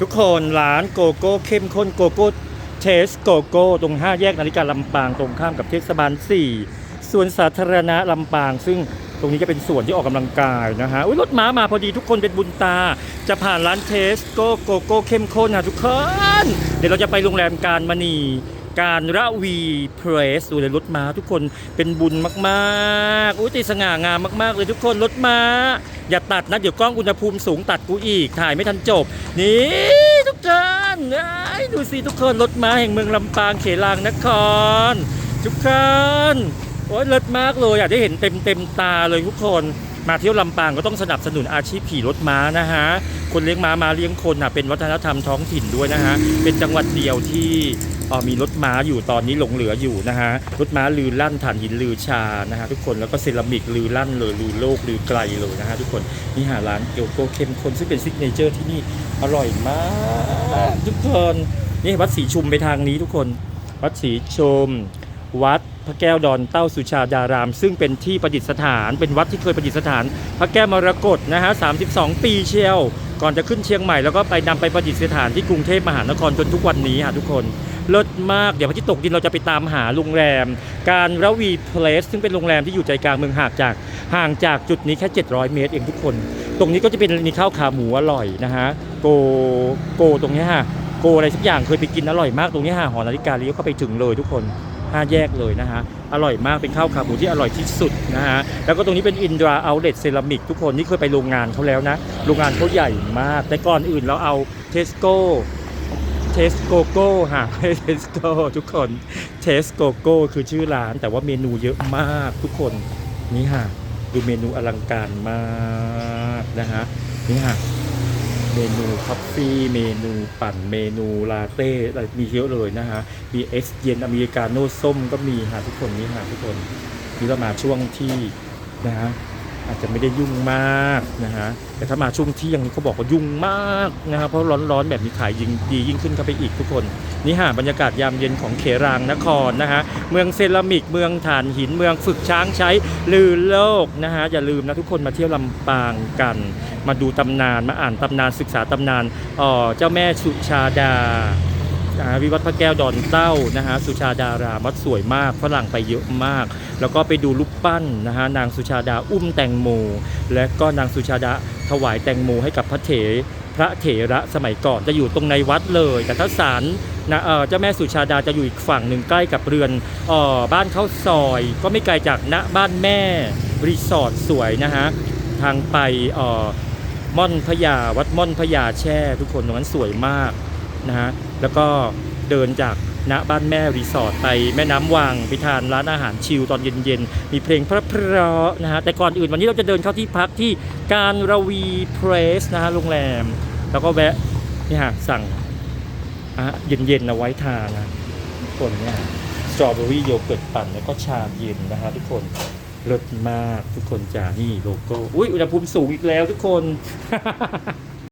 ทุกคนร้านโกโก้เข้มข้นโกโก้เทสโกโก้ตรง 5 แยกนาฬิกาลำปางตรงข้ามกับเทศบาล 4 ส่วนสาธารณะลำปาง ซึ่งตรงนี้จะเป็นส่วนที่ออกกำลังกายนะฮะอุ๊ยรถม้ามาพอดีทุกคนเป็นบุญตา จะผ่านร้านเทสโกโกโก้เข้มข้นนะทุกคน เดี๋ยวเราจะไปโรงแรมการมณี การระวีเพรสดูเลยรถม้าทุกคนเป็นบุญมากๆอุ้ยตีสง่างามมาก ๆ เลยทุกคนรถม้า อย่าตัดนะ เดี๋ยวกล้องอุณหภูมิสูงตัดกูอีก ถ่ายไม่ทันจบ นี่ทุกคนเอ้ยดูสิทุกคนรถม้าแห่งเมืองลำปางเขลางนคร ทุกคนโอ้ยเลิศมากเลยอยากได้เห็นเต็มเต็มตาเลยทุกคนมาเที่ยวลำปางก็ต้องสนับสนุนอาชีพขี่รถม้านะฮะ คนเลี้ยงม้ามาเลี้ยงคนอะเป็นวัฒนธรรมท้องถิ่นด้วยนะฮะ เป็นจังหวัดเดียวที่ มีรถม้าอยู่ตอนนี้หลงเหลืออยู่นะฮะรถม้าลือลั่นฐานหินลือชานะฮะทุกคนแล้วก็เซรามิกลือลั่นเลยลือโลกลือไกลเลยนะฮะทุกคนนี่หาร้านเกียวโกเข้มข้นซึ่งเป็นซิกเนเจอร์ที่นี่อร่อยมากทุกคนนี่วัดศรีชุมไปทางนี้ทุกคน วัดศรีชุมวัดพระแก้วดอนเต้าสุชาดาราม ซึ่งเป็นที่ประดิษฐาน เป็นวัดที่เคยประดิษฐาน พระแก้วมรกตนะฮะ 32 ปีเชียว ก่อนจะขึ้นเชียงใหม่แล้วก็ไปนำไปประดิษฐานที่กรุงเทพมหานครจนทุกวันนี้ฮะทุกคนเลิศมากเดี๋ยวพระที่ตกดินเราจะไปตามหาโรงแรม การระวีเพลสซึ่งเป็นโรงแรมที่อยู่ใจกลางเมืองห่างจากห่างจากจุดนี้แค่ 700 เมตรเองทุกคน ตรงนี้ก็จะเป็นมีข้าวขาหมูอร่อยนะฮะโกโกตรงนี้ฮะโกอะไรสักอย่างเคยไปกินอร่อยมากตรงนี้ยฮะหอนาฬิกาเลี้ยวเข้าไปถึงเลยทุกคน ห้าแยกเลยนะฮะ อร่อยมากเป็นข้าวขาหมูที่อร่อยที่สุดนะฮะ แล้วก็ตรงนี้เป็นอินดราเอาเล t เซรามิกทุกคนนี่เคยไปโรงงานเขาแล้วนะ โรงงานเขาใหญ่มาก แต่ก่อนอื่นเราเอาเทสโก้เทสโกโก้ฮะเทสโก้ทุกคนเทสโกโก้คือชื่อร้าน แต่ว่าเมนูเยอะมากทุกคนนี่ฮะดูเมนูอลังการมากนะฮะนี่ฮะ เมนูคอฟฟี่เมนูปั่นเมนูลาเต้อะไรมีเยอะเลยนะฮะมีเอสเย็นอเมริกาโน่ส้มก็มีฮะทุกคนนี่ฮะทุกคนนี่เรามาช่วงที่นะฮะ อาจจะไม่ได้ยุ่งมากนะฮะแต่ถ้ามาช่วงเที่ยงนี้เขาบอกว่ายุ่งมากนะฮะเพราะร้อนๆแบบนี้ขายยิ่งดียิ่งขึ้นเข้าไปอีกทุกคน นี่ฮะบรรยากาศยามเย็นของเขรางนครนะฮะเมืองเซรามิกเมืองถ่านหินเมืองฝึกช้างใช้ลือโลกนะฮะอย่าลืมนะทุกคนมาเที่ยวลำปางกัน มาดูตำนานมาอ่านตำนานศึกษาตำนานอ่อเจ้าแม่สุชาดา อ่าวิวัฒน์พระแก้วดอนเต้านะฮะสุชาดารามวัดสวยมากฝรั่งไปเยอะมาก แล้วก็ไปดูรูปปั้นนะฮะนางสุชาดาอุ้มแตงโม และก็นางสุชาดาถวายแตงโมให้กับพระเถรพระเถระสมัยก่อนจะอยู่ตรงในวัดเลย แต่ถ้าศาลนะเออเจ้าแม่สุชาดาจะอยู่อีกฝั่งหนึ่งใกล้กับเรือนเออบ้านเข้าซอย ก็ไม่ไกลจากณบ้านแม่รีสอร์ทสวยนะฮะทางไปเออม่อนพญาวัดม่อนพญาแช่ ทุกคนตรงนั้นสวยมาก นะฮะแล้วก็เดินจากณบ้านแม่รีสอร์ทไปแม่น้ำวังไปทานร้านอาหารชิลตอนเย็นๆ มีเพลงเพราะๆนะฮะแต่ก่อนอื่นวันนี้เราจะเดินเข้าที่พักที่การระวีเพรสนะฮะโรงแรม แล้วก็แวะนี่ฮะสั่งอะเย็นๆเอาไว้ทานนะทุกคนเนี่ยสตรอเบอรี่โยเกิร์ตปั่นแล้วก็ชาเย็นนะฮะทุกคนเลิศมากทุกคนจ้านี่โลโก้อุ้ยอุณหภูมิสูงอีกแล้วทุกคน